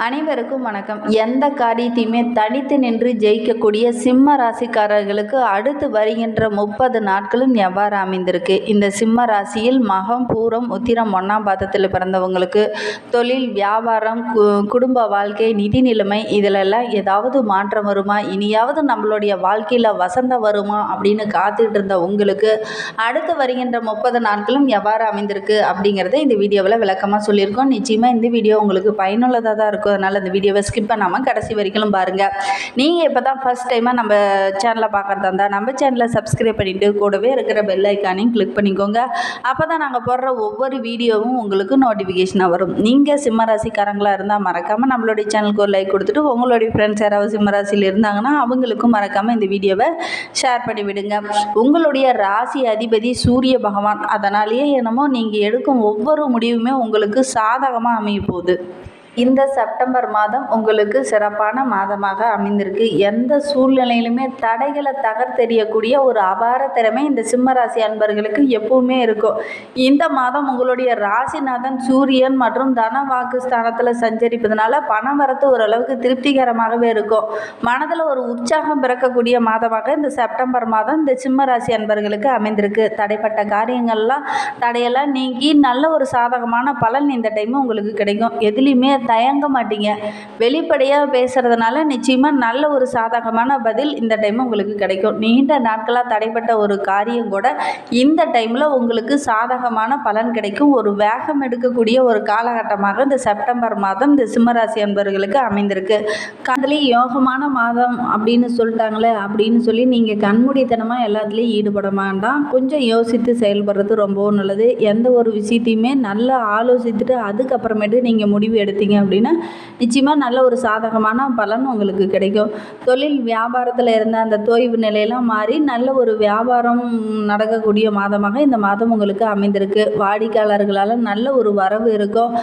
அனைவருக்கும் வணக்கம். எந்த காரியத்தையுமே தனித்து நின்று ஜெயிக்கக்கூடிய சிம்ம ராசிக்காரர்களுக்கு அடுத்து வருகின்ற முப்பது நாட்களும் எவ்வாறு அமைந்திருக்கு? இந்த சிம்ம ராசியில் மகம் பூரம் உத்திரம் ஒன்றாம் பாதத்தில் பிறந்தவங்களுக்கு தொழில் வியாபாரம் கு- குடும்ப வாழ்க்கை நிதி நிலைமை இதிலெல்லாம் ஏதாவது மாற்றம் வருமா? இனியாவது நம்மளுடைய வாழ்க்கையில் வசந்தம் வருமா? அப்படின்னு காத்துக்கிட்டு இருந்த உங்களுக்கு அடுத்து வருகின்ற முப்பது நாட்களும் எவ்வாறு அமைந்திருக்கு? அப்படிங்கிறத இந்த வீடியோவில் விளக்கமாக சொல்லியிருக்கோம். நிச்சயமாக இந்த வீடியோ உங்களுக்கு பயனுள்ளதாக தான் இருக்கும். அதனால் இந்த வீடியோவை ஸ்கிப் பண்ணாமல் கடைசி வரைக்கும் பாருங்கள் நீங்கள் இப்போ தான் ஃபஸ்ட் டைமாக நம்ம சேனலை பார்க்குறதா இருந்தால் நம்ம சேனலை சப்ஸ்கிரைப் பண்ணிவிட்டு கூடவே இருக்கிற பெல் ஐக்கானையும் கிளிக் பண்ணிக்கோங்க. அப்போ தான் நாங்கள் போடுற ஒவ்வொரு வீடியோவும் உங்களுக்கு நோட்டிஃபிகேஷனாக வரும். நீங்கள் சிம்ம ராசிக்காரங்களாக இருந்தால் மறக்காமல் நம்மளுடைய சேனலுக்கு ஒரு லைக் கொடுத்துட்டு உங்களுடைய ஃப்ரெண்ட்ஸ் யாராவது சிம்ம ராசியில் இருந்தாங்கன்னா அவங்களுக்கும் மறக்காமல் இந்த வீடியோவை ஷேர் பண்ணி விடுங்க. உங்களுடைய ராசி அதிபதி சூரிய பகவான் அதனாலேயே என்னமோ நீங்கள் எடுக்கும் ஒவ்வொரு முடிவுமே உங்களுக்கு சாதகமாக அமைய போகுது. இந்த செப்டம்பர் மாதம் உங்களுக்கு சிறப்பான மாதமாக அமைந்திருக்கு. எந்த சூழ்நிலையிலுமே தடைகளை தகர்த்தெறியக்கூடிய ஒரு அபார திறமை இந்த சிம்ம ராசி அன்பர்களுக்கு எப்பவுமே இருக்கும். இந்த மாதம் உங்களுடைய ராசிநாதன் சூரியன் மற்றும் தன வாக்கு ஸ்தானத்தில் சஞ்சரிப்பதனால பணம் வரத்து ஓரளவுக்கு திருப்திகரமாகவே இருக்கும். மனதில் ஒரு உற்சாகம் பிறக்கக்கூடிய மாதமாக இந்த செப்டம்பர் மாதம் இந்த சிம்ம ராசி அன்பர்களுக்கு அமைந்திருக்கு. தடைப்பட்ட காரியங்கள்லாம் தடையெல்லாம் நீங்கி நல்ல ஒரு சாதகமான பலன் இந்த டைம் உங்களுக்கு கிடைக்கும். எதுலேயுமே தயங்க மாட்டீங்க. வெளிப்படையாக பேசுகிறதுனால நிச்சயமாக நல்ல ஒரு சாதகமான பதில் இந்த டைம் உங்களுக்கு கிடைக்கும். நீண்ட நாட்களாக தடைப்பட்ட ஒரு காரியம் கூட இந்த டைமில் உங்களுக்கு சாதகமான பலன் கிடைக்கும். ஒரு வேகம் எடுக்கக்கூடிய ஒரு காலகட்டமாக இந்த செப்டம்பர் மாதம் இந்த சிம்மராசி அன்பர்களுக்கு அமைந்திருக்கு. அதுலேயும் யோகமான மாதம் அப்படின்னு சொல்லிட்டாங்களே அப்படின்னு சொல்லி நீங்கள் கண்மூடித்தனமாக எல்லாத்துலேயும் ஈடுபட வேண்டாம். கொஞ்சம் யோசித்து செயல்படுறது ரொம்பவும் நல்லது. எந்த ஒரு விஷயத்தையுமே நல்லா ஆலோசித்துட்டு அதுக்கப்புறமேட்டு நீங்கள் முடிவு எடுத்தீங்க. அப்படின்னா நிச்சயமாக நல்ல ஒரு சாதகமான பலன் உங்களுக்கு கிடைக்கும். தொழில் வியாபாரத்தில் இருந்த அந்த தொய்வு நிலையெல்லாம் மாறி நல்ல ஒரு வியாபாரம் நடக்கக்கூடிய மாதமாக இந்த மாதம் உங்களுக்கு அமைந்திருக்கு. வாடிக்கையாளர்களால் நல்ல ஒரு வரவு இருக்கும்.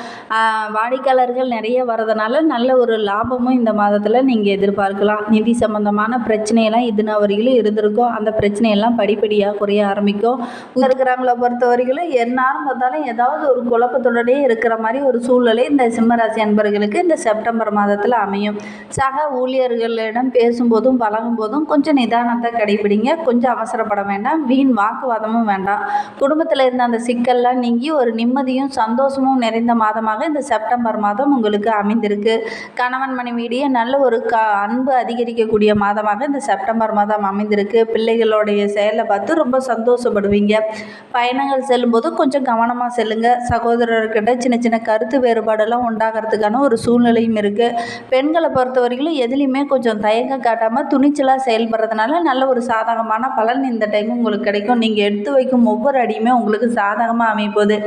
வாடிக்கையாளர்கள் நிறைய வரதுனால நல்ல ஒரு லாபமும் இந்த மாதத்தில் நீங்கள் எதிர்பார்க்கலாம். நிதி சம்பந்தமான பிரச்சனையெல்லாம் இதுனா வரையிலும் இருந்திருக்கும். அந்த பிரச்சனையெல்லாம் படிப்படியாக குறைய ஆரம்பிக்கும். இருக்கிறவங்கள பொறுத்த வரைக்கும் எந்நேரம் பார்த்தாலும் ஏதாவது ஒரு குழப்பத்துடனே இருக்கிற மாதிரி ஒரு சூழ்நிலை இந்த சிம்மராசி அன்பர்களுக்கு இந்த செப்டம்பர் மாதத்தில் அமையும். சக ஊழியர்களிடம் பேசும்போதும் பழகும் போதும் கொஞ்சம் நிதானத்தை கடைபிடிங்க. கொஞ்சம் அவசரப்பட வேண்டாம். வீண் வாக்குவாதமும் வேண்டாம். குடும்பத்தில் இருந்த அந்த சிக்கல்லாம் நீங்கி ஒரு நிம்மதியும் சந்தோஷமும் நிறைந்த மாதமாக இந்த செப்டம்பர் மாதம் உங்களுக்கு அமைந்திருக்கு. கணவன் மனைவியிடையே நல்ல ஒரு க அன்பு அதிகரிக்கக்கூடிய மாதமாக இந்த செப்டம்பர் மாதம் அமைந்திருக்கு. பிள்ளைகளுடைய செயலை பார்த்து ரொம்ப சந்தோஷப்படுவீங்க. பயணங்கள் செல்லும்போது கொஞ்சம் கவனமாக செல்லுங்க. சகோதரர்கிட்ட சின்ன சின்ன கருத்து வேறுபாடெல்லாம் உண்டாகிறதுக்கான ஒரு சூழ்நிலையும் இருக்குது பெண்களை பொறுத்த வரைக்கும் எதுலேயுமே கொஞ்சம் தயக்கம் காட்டாமல் துணிச்சலாக செயல்படுறதுனால நல்ல ஒரு சாதகமான பலன் இந்த டைம் உங்களுக்கு கிடைக்கும். நீங்கள் எடுத்து வைக்கும் ஒவ்வொரு அடியுமே உங்களுக்கு சாதகமாக அமைப்போகுது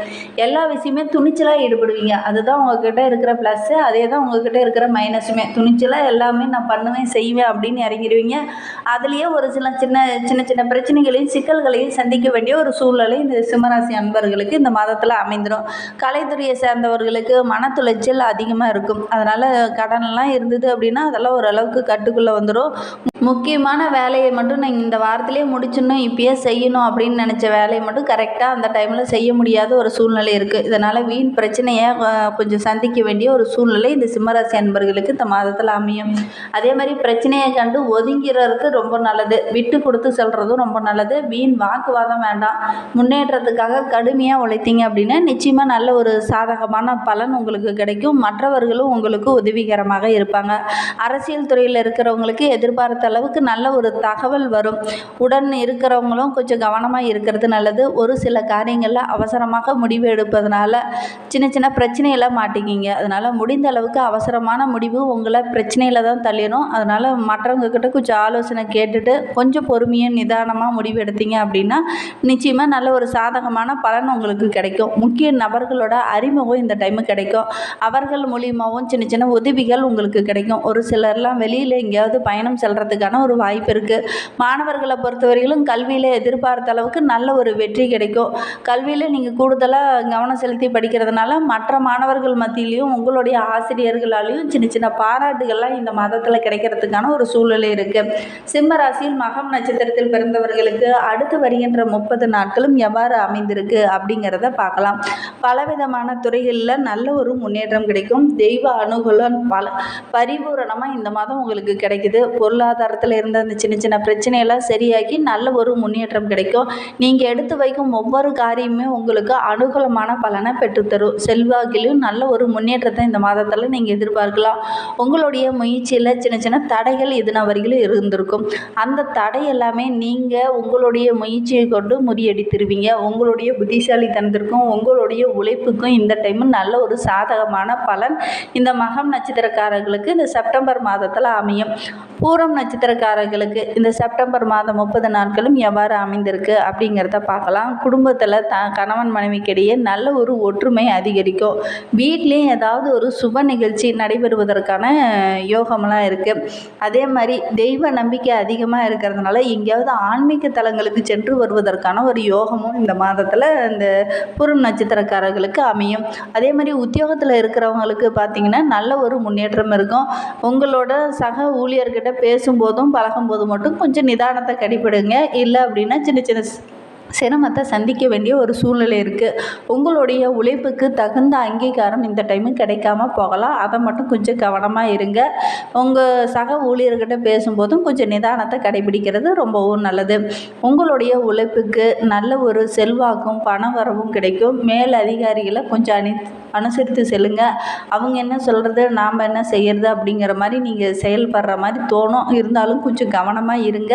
எல்லா விஷயமே துணிச்சலாக ஈடுபடுவீங்க. அதுதான் உங்ககிட்ட இருக்கிற ப்ளஸ்ஸு அதே தான் உங்ககிட்ட இருக்கிற மைனஸுமே துணிச்சலாக எல்லாமே நான் பண்ணுவேன் செய்வேன் அப்படின்னு இறங்கிடுவீங்க அதுலேயே ஒரு சில சின்ன சின்ன சின்ன பிரச்சனைகளையும் சிக்கல்களையும் சந்திக்க வேண்டிய ஒரு சூழ்நிலை இந்த சிம்மராசி அன்பர்களுக்கு இந்த மாதத்தில் அமைந்துடும் கலைத்துறையை சேர்ந்தவர்களுக்கு மனத்துளைச்சல் அதிகமாக இருக்கும். அதனால் கடன்லாம் இருந்தது அப்படின்னா அதெல்லாம் ஓரளவுக்கு கட்டுக்குள்ளே வந்துடும் முக்கியமான வேலையை மட்டும் நான் இந்த வாரத்திலே முடிச்சிடணும் இப்பயே செய்யணும் அப்படின்னு நினச்ச வேலையை மட்டும் கரெக்டாக அந்த டைமில் செய்ய முடியாத ஒரு சூழ்நிலை இருக்குது இதனால் வீண் பிரச்சனையை கொஞ்சம் சந்திக்க வேண்டிய ஒரு சூழ்நிலை இந்த சிம்மராசி அன்பர்களுக்கு இந்த மாதத்தில் அமையும். அதே மாதிரி பிரச்சனையை கண்டு ஒதுங்கிறதுக்கு ரொம்ப நல்லது. விட்டு கொடுத்து செல்கிறதும் ரொம்ப நல்லது. வீண் வாக்குவாதம் வேண்டாம். முன்னேற்றத்துக்காக கடுமையாக உழைத்தீங்க அப்படின்னா நிச்சயமாக நல்ல ஒரு சாதகமான பலன் உங்களுக்கு கிடைக்கும். மற்றவர்களும் உங்களுக்கு உதவிகரமாக இருப்பாங்க. அரசியல் துறையில் இருக்கிறவங்களுக்கு எதிர்பார்த்த அளவுக்கு நல்ல ஒரு தகவல் வரும். உடன் இருக்கிறவங்களும் கொஞ்சம் கவனமாக இருக்கிறது நல்லது. ஒரு சில காரியங்களில் அவசரமாக முடிவு எடுப்பதனால சின்ன சின்ன பிரச்சனையெல்லாம் மாட்டிக்கிங்க. அதனால் முடிந்த அளவுக்கு அவசரமான முடிவு உங்களை பிரச்சனையில் தான் தள்ளிடும் அதனால் மற்றவங்கக்கிட்ட கொஞ்சம் ஆலோசனை கேட்டுட்டு கொஞ்சம் பொறுமையாக நிதானமாக முடிவு எடுத்தீங்க அப்படின்னா நிச்சயமாக நல்ல ஒரு சாதகமான பலன் உங்களுக்கு கிடைக்கும். முக்கிய நபர்களோட அறிமுகம் இந்த டைமு கிடைக்கும். அவர்கள் மூலியமாகவும் சின்ன சின்ன உதவிகள் உங்களுக்கு கிடைக்கும். ஒரு சிலர்லாம் வெளியில் எங்கேயாவது பயணம் செல்கிறதுக்கு கிடைக்கிறதுக்கான ஒரு வாய்ப்பு இருக்குது மாணவர்களை பொறுத்தவரையிலும் கல்வியில் எதிர்பார்த்த அளவுக்கு நல்ல ஒரு வெற்றி கிடைக்கும். கல்வியில் நீங்கள் கூடுதலாக கவனம் செலுத்தி படிக்கிறதுனால மற்ற மாணவர்கள் மத்தியிலையும் உங்களுடைய ஆசிரியர்களாலையும் சின்ன சின்ன பாராட்டுகள்லாம் இந்த மாதத்தில் கிடைக்கிறதுக்கான ஒரு சூழ்நிலை இருக்குது சிம்ம ராசியில் மகம் நட்சத்திரத்தில் பிறந்தவர்களுக்கு அடுத்து வருகின்ற முப்பது நாட்களும் எவ்வாறு அமைந்திருக்கு அப்படிங்கிறத பார்க்கலாம். பலவிதமான துறைகளில் நல்ல ஒரு முன்னேற்றம் கிடைக்கும். தெய்வ அனுகூலம் பல பரிபூரணமாக இந்த மாதம் உங்களுக்கு கிடைக்குது. பொருளாதாரத்தில் இருந்த அந்த சின்ன சின்ன பிரச்சனையெல்லாம் சரியாகி நல்ல ஒரு முன்னேற்றம் கிடைக்கும். நீங்கள் எடுத்து வைக்கும் ஒவ்வொரு காரியமுமே உங்களுக்கு அனுகூலமான பலனை பெற்றுத்தரும். செல்வாக்கிலும் நல்ல ஒரு முன்னேற்றத்தை இந்த மாதத்தில் நீங்கள் எதிர்பார்க்கலாம். உங்களுடைய முயற்சியில் சின்ன சின்ன தடைகள் இதுனா வரையிலும் இருந்திருக்கும். அந்த தடை எல்லாமே நீங்கள் உங்களுடைய முயற்சியை கொண்டு முறியடித்திருவீங்க. உங்களுடைய புத்திசாலித்தனத்திற்கும் உங்களுடைய உழைப்புக்கும் இந்த டைம் நல்ல ஒரு சாதகமான பலன் இந்த மகம் நட்சத்திரக்காரர்களுக்கு இந்த செப்டம்பர் மாதத்தில் அமையும். பூரம் நட்சத்திரக்காரர்களுக்கு இந்த செப்டம்பர் மாதம் முப்பது நாட்களும் எவ்வாறு அமைந்திருக்கு அப்படிங்கிறத பார்க்கலாம். குடும்பத்தில் த கணவன் மனைவிக்கிடையே நல்ல ஒரு ஒற்றுமை அதிகரிக்கும். வீட்லேயும் ஏதாவது ஒரு சுப நிகழ்ச்சி நடைபெறுவதற்கான யோகமெல்லாம் இருக்குது அதே மாதிரி தெய்வ நம்பிக்கை அதிகமாக இருக்கிறதுனால எங்கேயாவது ஆன்மீக தலங்களுக்கு சென்று வருவதற்கான ஒரு யோகமும் இந்த மாதத்தில் இந்த பூரம் நட்சத்திரக்காரர்களுக்கு அமையும். அதே மாதிரி உத்தியோகத்தில் இருக்கிறவங்களுக்கு பார்த்தீங்கன்னா நல்ல ஒரு முன்னேற்றம் இருக்கும். உங்களோட சக ஊழியர்கிட்ட பேசும்போது போதும் பழகும் போது மட்டும் கொஞ்சம் நிதானத்தை கடிப்பிடுங்க. இல்லை அப்படின்னா சின்ன சின்ன சிரமத்தை சந்திக்க வேண்டிய ஒரு சூழ்நிலை இருக்குது உங்களுடைய உழைப்புக்கு தகுந்த அங்கீகாரம் இந்த டைமு கிடைக்காம போகலாம். அதை மட்டும் கொஞ்சம் கவனமாக இருங்க. உங்கள் சக ஊழியர்கிட்ட பேசும்போதும் கொஞ்சம் நிதானத்தை கடைபிடிக்கிறது ரொம்பவும் நல்லது. உங்களுடைய உழைப்புக்கு நல்ல ஒரு செல்வாக்கும் பண வரவும் கிடைக்கும். மேல் அதிகாரிகளை கொஞ்சம் அணி அனுசரித்து செல்லுங்க. அவங்க என்ன சொல்கிறது நாம் என்ன செய்கிறது அப்படிங்கிற மாதிரி நீங்கள் செயல்படுற மாதிரி தோணும். இருந்தாலும் கொஞ்சம் கவனமாக இருங்க.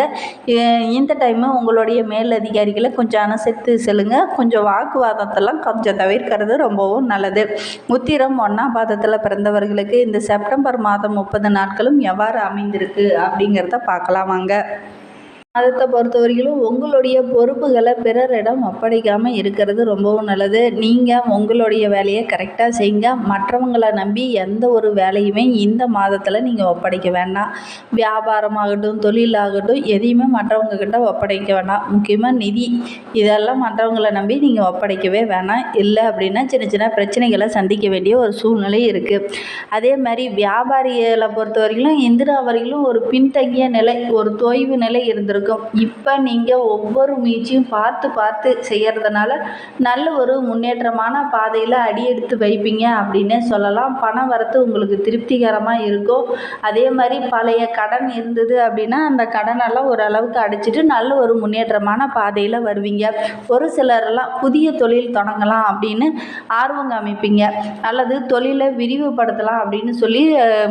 இந்த டைமு உங்களுடைய மேல் அதிகாரிகளை கொஞ்சம் அனுசரித்து செல்லுங்க. கொஞ்சம் வாக்குவாதத்தெல்லாம் கொஞ்சம் தவிர்க்கிறது ரொம்பவும் நல்லது. உத்திரம் ஒன்றாம் பாதத்தில் பிறந்தவர்களுக்கு இந்த செப்டம்பர் மாதம் முப்பது நாட்களும் எவ்வாறு அமைந்திருக்கு அப்படிங்கிறத பார்க்கலாம் வாங்க. மதத்தை பொறுத்தவரையிலும் உங்களுடைய பொறுப்புகளை பிறரிடம் ஒப்படைக்காமல் இருக்கிறது ரொம்பவும் நல்லது. நீங்கள் உங்களுடைய வேலையை கரெக்டாக செய்யுங்க மற்றவங்களை நம்பி எந்த ஒரு வேலையுமே இந்த மாதத்தில் நீங்கள் ஒப்படைக்க வேண்டாம். வியாபாரமாகட்டும் தொழிலாகட்டும் எதையுமே மற்றவங்கக்கிட்ட ஒப்படைக்க வேண்டாம். முக்கியமாக நிதி. இதெல்லாம் மற்றவங்களை நம்பி நீங்கள் ஒப்படைக்கவே வேணாம். இல்லை அப்படின்னா சின்ன சின்ன பிரச்சனைகளை சந்திக்க வேண்டிய ஒரு சூழ்நிலை இருக்குது அதே மாதிரி வியாபாரிகளை பொறுத்தவரையிலும் இந்திரா வரையிலும் ஒரு பின்தங்கிய நிலை ஒரு தொய்வு நிலை இருந்திருக்கும். இருக்கும். இப்போ நீங்கள் ஒவ்வொரு முயற்சியும் பார்த்து பார்த்து செய்கிறதுனால நல்ல ஒரு முன்னேற்றமான பாதையில் அடியெடுத்து வைப்பீங்க அப்படின்னே சொல்லலாம். பணம் வரத்து உங்களுக்கு திருப்திகரமாக இருக்கும். அதே மாதிரி பழைய கடன் இருந்தது அப்படின்னா அந்த கடனெல்லாம் ஓரளவுக்கு அடைச்சிட்டு நல்ல ஒரு முன்னேற்றமான பாதையில் வருவீங்க. ஒரு சிலரெல்லாம் புதிய தொழில் தொடங்கலாம் அப்படின்னு ஆர்வம் காமிப்பீங்க. அல்லது தொழிலை விரிவுபடுத்தலாம் அப்படின்னு சொல்லி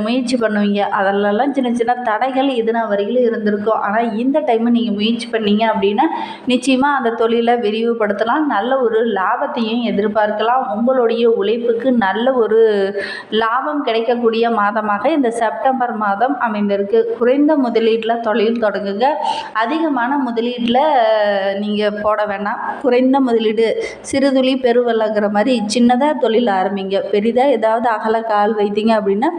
முயற்சி பண்ணுவீங்க. அதெல்லாம் சின்ன சின்ன தடைகள் இதுனா வரையிலும் இருந்திருக்கும். ஆனால் இந்த டைம் நீங்கள் முயற்சி பண்ணீங்க அப்படின்னா நிச்சயமாக அந்த தொழிலை விரிவுபடுத்தலாம். நல்ல ஒரு லாபத்தையும் எதிர்பார்க்கலாம். உங்களுடைய உழைப்புக்கு நல்ல ஒரு லாபம் கிடைக்கக்கூடிய மாதமாக இந்த செப்டம்பர் மாதம் அமைந்திருக்கு. குறைந்த முதலீட்டில் தொழில் தொடங்குங்க. அதிகமான முதலீட்டில் நீங்கள் போட வேண்டாம் குறைந்த முதலீடு சிறுதுளி பெருவெள்ளங்கிற மாதிரி சின்னதாக தொழில் ஆரம்பிங்க. பெரிதாக ஏதாவது அகல கால் வைத்தீங்க அப்படின்னா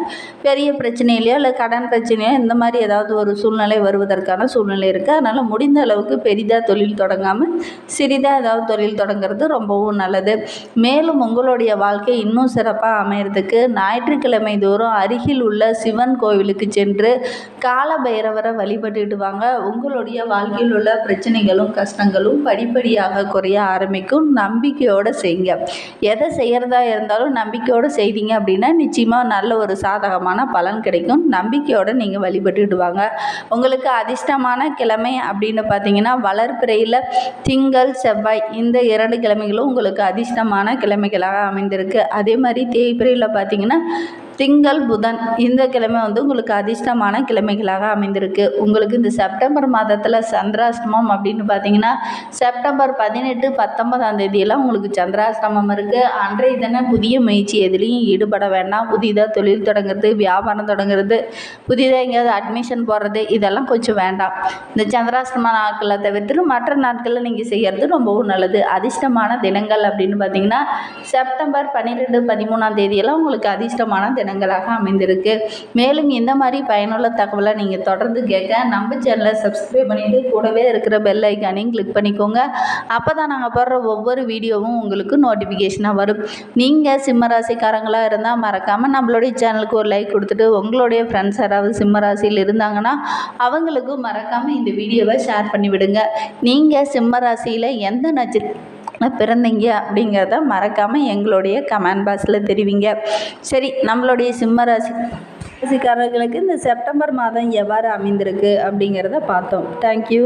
பெரிய பிரச்சனையிலையோ இல்லை கடன் பிரச்சனையோ இந்த மாதிரி ஏதாவது ஒரு சூழ்நிலை வருவதற்கான சூழ்நிலை இருக்குது அதனால் முடிந்த அளவுக்கு பெரிதாக தொழில் தொடங்காமல் சிறிதாக ஏதாவது தொழில் தொடங்குறது ரொம்பவும் நல்லது. மேலும் உங்களுடைய வாழ்க்கை இன்னும் சிறப்பாக அமையறதுக்கு ஞாயிற்றுக்கிழமை தோறும் அருகில் உள்ள சிவன் கோவிலுக்கு சென்று கால பைரவரை வழிபட்டுட்டு வாங்க. உங்களுடைய வாழ்க்கையில் உள்ள பிரச்சனைகளும் கஷ்டங்களும் படிப்படியாக குறைய ஆரம்பிக்கும். நம்பிக்கையோடு செய்யுங்க எதை செய்கிறதா இருந்தாலும் நம்பிக்கையோடு செய்தீங்க அப்படின்னா நிச்சயமாக நல்ல ஒரு சாதகமான பலன் கிடைக்கும். நம்பிக்கையோடு நீங்கள் வழிபட்டுட்டு வாங்க. உங்களுக்கு அதிர்ஷ்டமான கிழமை அப்படின்னு பார்த்தீங்கன்னா வளர்பிறையில் திங்கள் செவ்வாய் இந்த இரண்டு கிழமைகளும் உங்களுக்கு அதிர்ஷ்டமான கிழமைகளாக அமைந்திருக்கு. அதே மாதிரி தேய்பிறையில் பார்த்தீங்கன்னா திங்கள் புதன். இந்த கிழமை வந்து உங்களுக்கு அதிர்ஷ்டமான கிழமைகளாக அமைந்திருக்கு. உங்களுக்கு இந்த செப்டம்பர் மாதத்தில் சந்திராஷ்டமம் அப்படின்னு பார்த்தீங்கன்னா செப்டம்பர் பதினெட்டு பத்தொன்பதாம் தேதியெல்லாம் உங்களுக்கு சந்திராஷ்டமம் இருக்குது அன்றைய தினம் புதிய முயற்சி எதுலேயும் ஈடுபட வேண்டாம். புதிதாக தொழில் தொடங்குறது வியாபாரம் தொடங்குறது புதிதாக எங்கேயாவது அட்மிஷன் போடுறது இதெல்லாம் கொஞ்சம் வேண்டாம். இந்த சந்திராஷ்டம நாட்களை தவிர்த்து மற்ற நாட்களில் நீங்கள் செய்கிறது ரொம்பவும் நல்லது. அதிர்ஷ்டமான தினங்கள் அப்படின்னு பார்த்தீங்கன்னா செப்டம்பர் பன்னிரெண்டு பதிமூணாம் தேதியெல்லாம் உங்களுக்கு அதிர்ஷ்டமான தினம் தினங்களாக அமைந்திருக்கு. மேலும் இந்த மாதிரி பயனுள்ள தகவலை நீங்கள் தொடர்ந்து கேட்க நம்ம சேனலை சப்ஸ்கிரைப் பண்ணிவிட்டு கூடவே இருக்கிற பெல் ஐக்கானையும் கிளிக் பண்ணிக்கோங்க. அப்போ தான் நாங்கள் போடுற ஒவ்வொரு வீடியோவும் உங்களுக்கு நோட்டிஃபிகேஷனாக வரும். நீங்கள் சிம்மராசிக்காரங்களாக இருந்தால் மறக்காமல் நம்மளுடைய சேனலுக்கு ஒரு லைக் கொடுத்துட்டு உங்களுடைய ஃப்ரெண்ட்ஸ் யாராவது சிம்மராசியில் இருந்தாங்கன்னா அவங்களுக்கும் மறக்காமல் இந்த வீடியோவை ஷேர் பண்ணிவிடுங்க. நீங்கள் சிம்மராசியில் எந்த நட்சத்திரம் பிறந்தீங்க அப்படிங்கிறத மறக்காமல் எங்களுடைய கமெண்ட் பாக்ஸில் தெரிவிங்க. சரி நம்மளுடைய சிம்ம ராசி ராசிக்காரர்களுக்கு இந்த செப்டம்பர் மாதம் எவ்வாறு அமைந்திருக்கு அப்படிங்கிறத பார்த்தோம். தேங்க்யூ